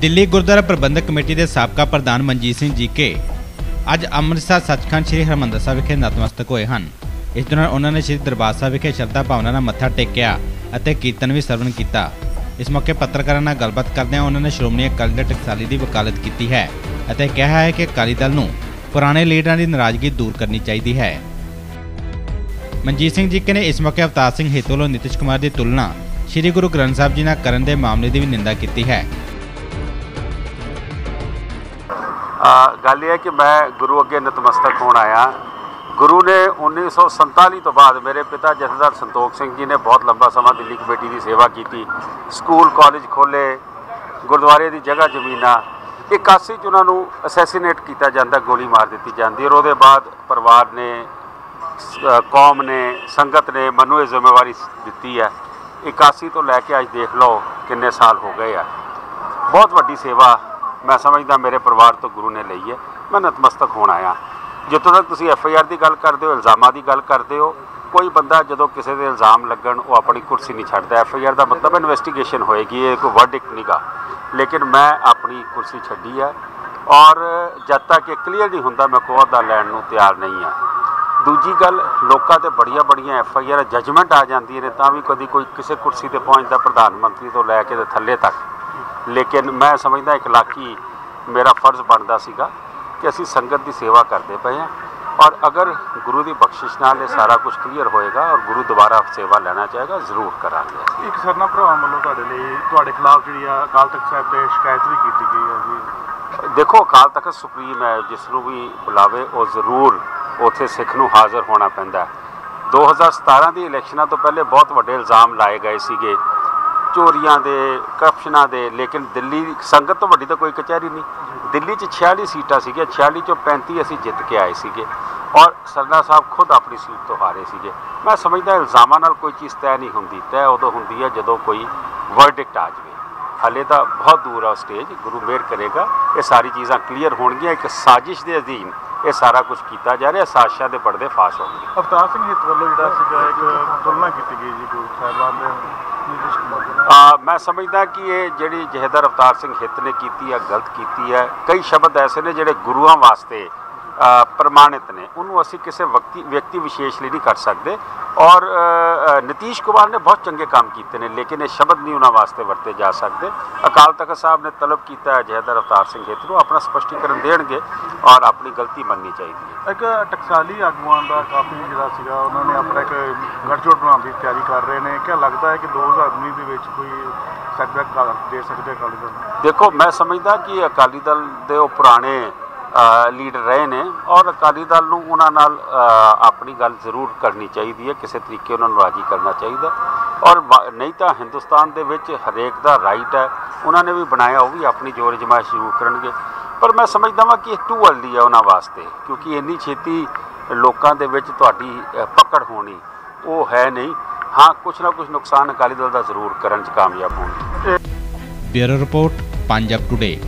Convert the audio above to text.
ਦਿੱਲੀ ਗੁਰਦੁਆਰਾ ਪ੍ਰਬੰਧਕ committee ਦੇ ਸਾਬਕਾ ਪ੍ਰਧਾਨ ਮਨਜੀਤ ਸਿੰਘ ਜੀਕੇ ਅੱਜ ਅੰਮ੍ਰਿਤਸਰ ਸੱਚਖੰਡ ਸ੍ਰੀ ਹਰਿਮੰਦਰ ਸਾਹਿਬ ਵਿਖੇ ਨਤਮਸਤਕ ਹੋਏ ਹਨ। ਇਸ ਦੌਰਾਨ ਉਹਨਾਂ ਨੇ ਸ੍ਰੀ ਦਰਬਾਰ ਸਾਹਿਬ ਵਿਖੇ ਸ਼ਰਧਾ ਭਾਵਨਾ ਨਾਲ ਮੱਥਾ ਟੇਕਿਆ ਅਤੇ ਕੀਰਤਨ ਵੀ ਸਰਵਣ ਕੀਤਾ। ਇਸ ਮੌਕੇ ਪੱਤਰਕਾਰਾਂ ਨਾਲ ਗੱਲਬਾਤ ਕਰਦਿਆਂ ਉਹਨਾਂ ਨੇ ਸ਼੍ਰੋਮਣੀ ਅਕਾਲੀ ਦਲ ਟਕਸਾਲੀ ਦੀ ਵਕਾਲਤ ਕੀਤੀ ਹੈ ਅਤੇ ਕਿਹਾ ਹੈ ਕਿ ਅਕਾਲੀ ਦਲ ਨੂੰ ਪੁਰਾਣੇ ਲੀਡਰਾਂ ਦੀ ਨਾਰਾਜ਼ਗੀ ਦੂਰ ਕਰਨੀ ਚਾਹੀਦੀ ਹੈ। ਮਨਜੀਤ ਸਿੰਘ ਜੀਕੇ ਨੇ ਇਸ ਮੌਕੇ ਅਵਤਾਰ ਸਿੰਘ ਹਿੱਤ ਵੱਲੋਂ ਨਿਤਿਸ਼ ਕੁਮਾਰ ਦੀ ਤੁਲਨਾ ਸ੍ਰੀ ਗੁਰੂ ਗ੍ਰੰਥ ਸਾਹਿਬ ਜੀ ਨਾਲ ਕਰਨ ਦੇ ਮਾਮਲੇ ਦੀ ਵੀ ਨਿੰਦਾ ਕੀਤੀ ਹੈ। ਗੱਲ ਇਹ ਹੈ ਕਿ ਮੈਂ ਗੁਰੂ ਅੱਗੇ ਨਤਮਸਤਕ ਹੋਣ ਆਇਆ। ਗੁਰੂ ਨੇ 1947 ਤੋਂ ਬਾਅਦ ਮੇਰੇ ਪਿਤਾ ਜਥੇਦਾਰ ਸੰਤੋਖ ਸਿੰਘ ਜੀ ਨੇ ਬਹੁਤ ਲੰਬਾ ਸਮਾਂ ਦਿੱਲੀ ਕਮੇਟੀ ਦੀ ਸੇਵਾ ਕੀਤੀ। ਸਕੂਲ, ਕਾਲਜ ਖੋਲੇ ਗੁਰਦੁਆਰੇ ਦੀ ਜਗ੍ਹਾ ਜ਼ਮੀਨਾਂ 81 ਚ ਉਹਨਾਂ ਨੂੰ ਅਸੈਸੀਨੇਟ ਕੀਤਾ ਜਾਂਦਾ, ਗੋਲੀ ਮਾਰ ਦਿੱਤੀ ਜਾਂਦੀ ਔਰ ਉਹਦੇ ਬਾਅਦ ਪਰਿਵਾਰ ਨੇ ਕੌਮ ਨੇ, ਸੰਗਤ ਨੇ ਮੈਨੂੰ ਇਹ ਜ਼ਿੰਮੇਵਾਰੀ ਦਿੱਤੀ ਹੈ। 81 ਤੋਂ ਲੈ ਕੇ ਅੱਜ ਦੇਖ ਲਓ ਕਿੰਨੇ ਸਾਲ ਹੋ ਗਏ ਆ। ਬਹੁਤ ਵੱਡੀ ਸੇਵਾ ਮੈਂ ਸਮਝਦਾ ਮੇਰੇ ਪਰਿਵਾਰ ਤੋਂ ਗੁਰੂ ਨੇ ਲਈ ਹੈ। ਮੈਂ ਨਤਮਸਤਕ ਹੋਣ ਆਇਆ। ਜਿੱਥੋਂ ਤੱਕ ਤੁਸੀਂ ਐਫ ਆਈ ਆਰ ਦੀ ਗੱਲ ਕਰਦੇ ਹੋ, ਇਲਜ਼ਾਮਾਂ ਦੀ ਗੱਲ ਕਰਦੇ ਹੋ, ਕੋਈ ਬੰਦਾ ਜਦੋਂ ਕਿਸੇ ਦੇ ਇਲਜ਼ਾਮ ਲੱਗਣ, ਉਹ ਆਪਣੀ ਕੁਰਸੀ ਨਹੀਂ ਛੱਡਦਾ। ਐਫ ਆਈ ਆਰ ਦਾ ਮਤਲਬ ਇਨਵੈਸਟੀਗੇਸ਼ਨ ਹੋਏਗੀ, ਇਹ ਕੋਈ ਵਰਡਿਕਟ ਨਹੀਂਗਾ ਲੇਕਿਨ ਮੈਂ ਆਪਣੀ ਕੁਰਸੀ ਛੱਡੀ ਹੈ ਔਰ ਜਦ ਤੱਕ ਇਹ ਕਲੀਅਰ ਨਹੀਂ ਹੁੰਦਾ, ਮੈਂ ਕੋਈ ਅਹੁਦਾ ਲੈਣ ਨੂੰ ਤਿਆਰ ਨਹੀਂ ਹਾਂ। ਦੂਜੀ ਗੱਲ, ਲੋਕਾਂ ਤੇ ਬੜੀਆਂ ਬੜੀਆਂ ਐਫ ਆਈ ਆਰ ਜਜਮੈਂਟ ਆ ਜਾਂਦੀਆਂ ਨੇ, ਤਾਂ ਵੀ ਕਦੀ ਕੋਈ ਕਿਸੇ ਕੁਰਸੀ ਤੇ ਪਹੁੰਚਦਾ ਪ੍ਰਧਾਨ ਮੰਤਰੀ ਤੋਂ ਲੈ ਕੇ ਤੇ ਥੱਲੇ ਤੱਕ। ਲੇਕਿਨ ਮੈਂ ਸਮਝਦਾ ਇਕਲਾਕੀ ਮੇਰਾ ਫਰਜ਼ ਬਣਦਾ ਸੀਗਾ ਕਿ ਅਸੀਂ ਸੰਗਤ ਦੀ ਸੇਵਾ ਕਰਦੇ ਪਏ ਹਾਂ ਔਰ ਅਗਰ ਗੁਰੂ ਦੀ ਬਖਸ਼ਿਸ਼ ਨਾਲ ਇਹ ਸਾਰਾ ਕੁਝ ਕਲੀਅਰ ਹੋਏਗਾ ਔਰ ਗੁਰੂ ਦੁਬਾਰਾ ਸੇਵਾ ਲੈਣਾ ਚਾਹੇਗਾ ਜ਼ਰੂਰ ਕਰਾਂਗੇ। ਇੱਕ ਸਰਨਾ ਭਰਾਵਾਂ ਵੱਲੋਂ ਤੁਹਾਡੇ ਲਈ ਤੁਹਾਡੇ ਖਿਲਾਫ ਜਿਹੜੀ ਆ ਅਕਾਲ ਤਖਤ ਸਾਹਿਬ ਤੇ ਸ਼ਿਕਾਇਤ ਵੀ ਕੀਤੀ ਗਈ ਹੈ ਜੀ ਦੇਖੋ ਅਕਾਲ ਤਖਤ ਸੁਪਰੀਮ ਹੈ ਜਿਸ ਨੂੰ ਵੀ ਬੁਲਾਵੇ ਉਹ ਜ਼ਰੂਰ ਉੱਥੇ ਸਿੱਖ ਨੂੰ ਹਾਜ਼ਰ ਹੋਣਾ ਪੈਂਦਾ ਹੈ 2017 ਦੀ ਇਲੈਕਸ਼ਨਾਂ ਤੋਂ ਪਹਿਲੇ ਬਹੁਤ ਵੱਡੇ ਇਲਜ਼ਾਮ ਲਾਏ ਗਏ ਸੀਗੇ ਚੋਰੀਆਂ ਦੇ, ਕਰਪਸ਼ਨਾਂ ਦੇ, ਲੇਕਿਨ ਦਿੱਲੀ ਸੰਗਤ ਤੋਂ ਵੱਡੀ ਤਾਂ ਕੋਈ ਕਚਹਿਰੀ ਨਹੀਂ। ਦਿੱਲੀ 'ਚ 46 ਸੀਟਾਂ ਸੀਗੀਆਂ 46 ਚੋਂ 35 ਅਸੀਂ ਜਿੱਤ ਕੇ ਆਏ ਸੀਗੇ। ਔਰ ਸਰਨਾ ਸਾਹਿਬ ਖੁਦ ਆਪਣੀ ਸੀਟ ਤੋਂ ਹਾਰੇ ਸੀਗੇ। ਮੈਂ ਸਮਝਦਾ ਇਲਜ਼ਾਮਾਂ ਨਾਲ ਕੋਈ ਚੀਜ਼ ਤੈਅ ਨਹੀਂ ਹੁੰਦੀ। ਤੈਅ ਉਦੋਂ ਹੁੰਦੀ ਹੈ ਜਦੋਂ ਕੋਈ ਵਰਡਿਕਟ ਆ ਜਾਵੇ। ਹਲੇ ਤਾਂ ਬਹੁਤ ਦੂਰ ਆ ਸਟੇਜ ਗੁਰੂ ਮੇਰ ਕਰੇਗਾ। ਇਹ ਸਾਰੀ ਚੀਜ਼ਾਂ ਕਲੀਅਰ ਹੋਣਗੀਆਂ। ਇੱਕ ਸਾਜ਼ਿਸ਼ ਦੇ ਅਧੀਨ ਇਹ ਸਾਰਾ ਕੁਝ ਕੀਤਾ ਜਾ ਰਿਹਾ। ਸਾਜ਼ਿਸ਼ਾਂ ਦੇ ਪਰਦੇ ਫਾਸ਼ ਹੋਣਗੇ। ਅਵਤਾਰ ਸਿੰਘ ਹਿੱਤ ਵੱਲੋਂ ਜਿਹੜਾ ਸੀਗਾ ਇੱਕ ਤੁਲਨਾ ਕੀਤੀ ਗਈ ਜੀ, ਗੁਰੂ ਸਾਹਿਬਾਨ ਦੇ ਮੈਂ ਸਮਝਦਾ ਕਿ ਇਹ ਜਿਹੜੀ ਜਹੇਦਰ ਅਵਤਾਰ ਸਿੰਘ ਹਿੱਤ ਨੇ ਕੀਤੀ ਹੈ, ਗਲਤ ਕੀਤੀ ਹੈ। ਕਈ ਸ਼ਬਦ ਐਸੇ ਨੇ ਜਿਹੜੇ ਗੁਰੂਆਂ ਵਾਸਤੇ ਪ੍ਰਮਾਣਿਤ ਨੇ। ਉਹਨੂੰ ਅਸੀਂ ਕਿਸੇ ਵਿਅਕਤੀ ਵਿਅਕਤੀ ਵਿਸ਼ੇਸ਼ ਲਈ ਨਹੀਂ ਕਰ ਸਕਦੇ। ਔਰ ਨਿਤੀਸ਼ ਕੁਮਾਰ ਨੇ ਬਹੁਤ ਚੰਗੇ ਕੰਮ ਕੀਤੇ ਨੇ ਲੇਕਿਨ ਇਹ ਸ਼ਬਦ ਨਹੀਂ ਉਹਨਾਂ ਵਾਸਤੇ ਵਰਤੇ ਜਾ ਸਕਦੇ। ਅਕਾਲ ਤਖਤ ਸਾਹਿਬ ਨੇ ਤਲਬ ਕੀਤਾ ਹੈ ਜਹੇਦਾਰ ਅਵਤਾਰ ਸਿੰਘ ਹਿੱਤ ਨੂੰ ਆਪਣਾ ਸਪਸ਼ਟੀਕਰਨ ਦੇਣਗੇ ਔਰ ਆਪਣੀ ਗਲਤੀ ਮੰਨਣੀ ਚਾਹੀਦੀ ਹੈ। ਇੱਕ ਟਕਸਾਲੀ ਆਗੂਆਂ ਦਾ ਕਾਫੀ ਜਿਹੜਾ ਸੀਗਾ ਉਹਨਾਂ ਨੇ ਆਪਣਾ ਇੱਕ ਗੱਠਜੋੜ ਬਣਾਉਣ ਦੀ ਤਿਆਰੀ ਕਰ ਰਹੇ ਨੇ। ਕਿ ਲੱਗਦਾ ਹੈ ਕਿ 2019 ਦੇ ਵਿੱਚ ਕੋਈ ਸੈਟਬੈਕ ਦੇ ਸਕਦੇ ਅਕਾਲੀ ਦਲ? ਦੇਖੋ ਮੈਂ ਸਮਝਦਾ ਕਿ ਅਕਾਲੀ ਦਲ ਦੇ ਉਹ ਪੁਰਾਣੇ ਲੀਡਰ ਰਹੇ ਨੇ ਔਰ ਅਕਾਲੀ ਦਲ ਨੂੰ ਉਹਨਾਂ ਨਾਲ ਆਪਣੀ ਗੱਲ ਜ਼ਰੂਰ ਕਰਨੀ ਚਾਹੀਦੀ ਹੈ, ਕਿਸੇ ਤਰੀਕੇ ਉਹਨਾਂ ਨੂੰ ਰਾਜੀ ਕਰਨਾ ਚਾਹੀਦਾ ਔਰ ਵਾ- ਨਹੀਂ ਤਾਂ ਹਿੰਦੁਸਤਾਨ ਦੇ ਵਿੱਚ ਹਰੇਕ ਦਾ ਰਾਈਟ ਹੈ, ਉਹਨਾਂ ਨੇ ਵੀ ਬਣਾਇਆ, ਉਹ ਵੀ ਆਪਣੀ ਜੋਰ ਜਮਾਇਸ਼ ਸ਼ੁਰੂ ਕਰਨਗੇ। ਪਰ ਮੈਂ ਸਮਝਦਾ ਵਾਂ ਕਿ ਇਹ ਟੂ ਅਰਲੀ ਹੈ ਉਹਨਾਂ ਵਾਸਤੇ, ਕਿਉਂਕਿ ਇੰਨੀ ਛੇਤੀ ਲੋਕਾਂ ਦੇ ਵਿੱਚ ਤੁਹਾਡੀ ਪਕੜ ਹੋਣੀ, ਉਹ ਹੈ ਨਹੀਂ। ਹਾਂ, ਕੁਛ ਨਾ ਕੁਛ ਨੁਕਸਾਨ ਅਕਾਲੀ ਦਲ ਦਾ ਜ਼ਰੂਰ ਕਰਨ 'ਚ ਕਾਮਯਾਬ ਹੋਣਗੇ। Bureau report, Punjab today